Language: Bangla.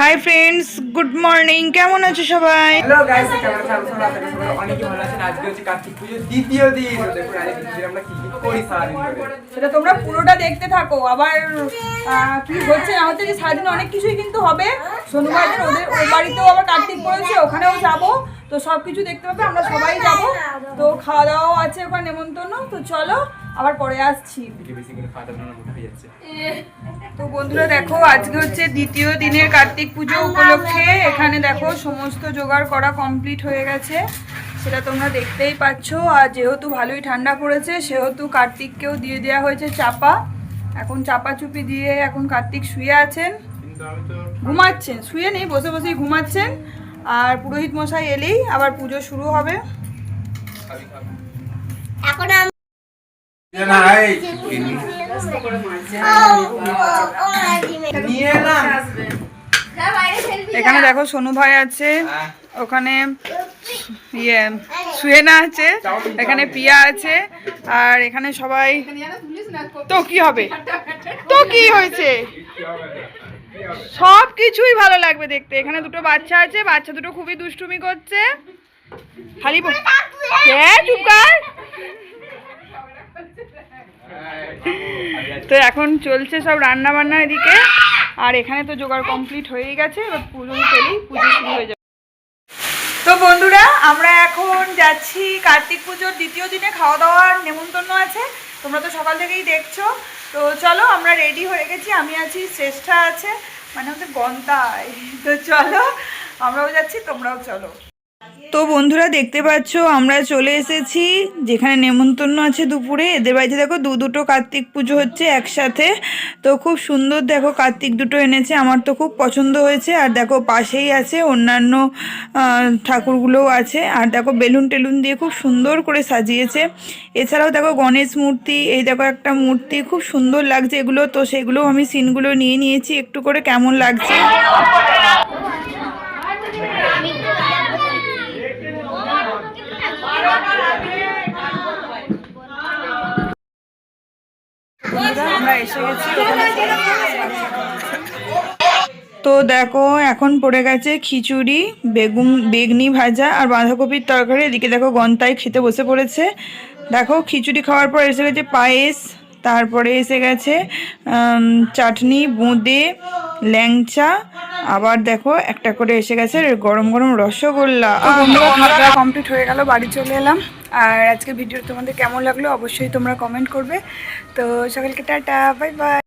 হাই ফ্রেন্ডস গুড মর্নিং কেমন আছো সবাই? হ্যালো গাইস কেমন আছেন? আপনারা সবাই ভালো আছেন। আজকে হচ্ছে কার্তিক পুজোর দ্বিতীয় দিন। দেখুন আজকে দিন আমরা কি কি করি সারাদিন ধরে? সেটা তোমরা পুরোটা দেখতে থাকো। আবার কি হচ্ছে না হচ্ছে যে সারাদিন অনেক কিছুই কিন্তু হবে। শনিবার দিন ওদের ওর বাড়িতেও আবার কার্তিক পড়েছে ওখানেও যাব। তো সব কিছু দেখতে পাবে আমরা সবাই যাব। তো খাওয়া দাওয়াও আছে ওখানে নেমন্তন্ন। তো চলো আবার পরে আসছি। হয়ে তো বন্ধুরা দেখো আজকে হচ্ছে দ্বিতীয় দিনের কার্তিক পুজো উপলক্ষে। এখানে দেখো সমস্ত জোগাড় করা কমপ্লিট হয়ে গেছে। সেটা তোমরা দেখতেই পাচ্ছ। আর যেহেতু ভালোই ঠান্ডা পড়েছে সেহেতু কার্তিককেও দিয়ে দেওয়া হয়েছে চাপা। এখন চাপা চুপি দিয়ে এখন কার্তিক শুয়ে আছেন। কিন্তু আমি তো ঘুমাচ্ছেন শুয়ে নেই বসে বসেই ঘুমাচ্ছেন। আর পুরোহিত মশাই এলেই আবার পুজো শুরু হবে। এখন এখানে দেখো সোনু ভাই আছে হ্যাঁ। ওখানে ইয়ে সুয়েনা আছে এখানে পিয়া আছে আর এখানে সবাই তো কি হবে? তো কি হয়েছে? সব কিছুই ভালো লাগবে দেখতে। এখানে দুটো বাচ্চা আছে বাচ্চা দুটো খুবই দুষ্টুমি করছে। খালি ব- হ্যাঁ চুপ কর তো এখন চলছে সব রান্না বান্না এদিকে। আর এখানে তো জোগাড় কমপ্লিট হয়েই গেছে, এবার পুজো পেলেই পুজো শুরু হয়ে যাবে। তো বন্ধুরা, আমরা এখন যাচ্ছি কার্তিক পুজোর দ্বিতীয় দিনে, খাওয়া দাওয়ার নেমন্তন্ন আছে। তোমরা তো সকাল থেকেই দেখছ। তো চলো, আমরা রেডি হয়ে গেছি, আমি আছি, শ্রেষ্ঠা আছে মানে হচ্ছে গন্তায় তো চলো, আমরাও যাচ্ছি, তোমরাও চলো। তো বন্ধুরা দেখতে পাচ্ছ, আমরা চলে এসেছি, যেখানে নেমন্তন্ন আছে দুপুরে। এদের বাড়িতে দেখো দু দুটো কার্তিক পুজো হচ্ছে একসাথে। তো খুব সুন্দর দেখো, কার্তিক দুটো এনেছে, আমার তো খুব পছন্দ হয়েছে। আর দেখো পাশেই আছে অন্যান্য ঠাকুরগুলোও আছে। আর দেখো বেলুন টেলুন দিয়ে খুব সুন্দর করে সাজিয়েছে। এছাড়াও দেখো গণেশ মূর্তি, এই দেখো একটা মূর্তি, খুব সুন্দর লাগছে এগুলো। তো সেগুলো আমি সিনগুলো নিয়ে নিয়েছি, একটু করে কেমন লাগছে। তো দেখো, এখন পড়ে গেছে খিচুড়ি, বেগুন, বেগনি ভাজা আর বাঁধাকপির তরকারি। এদিকে দেখো গন্তায় খেতে বসে পড়েছে। দেখো, খিচুড়ি খাওয়ার পর এসে গেছে পায়েস। তারপরে এসে গেছে চাটনি বোঁদে ল্যাংচা আবার দেখো একটা করে এসে গেছে গরম গরম রসগোল্লা। বন্ধুরা কমপ্লিট হয়ে গেল বাড়ি চলে এলাম। আর আজকে ভিডিও তোমাদের কেমন লাগল অবশ্যই তোমরা কমেন্ট করবে। তো সকলকে টাটা বাই বাই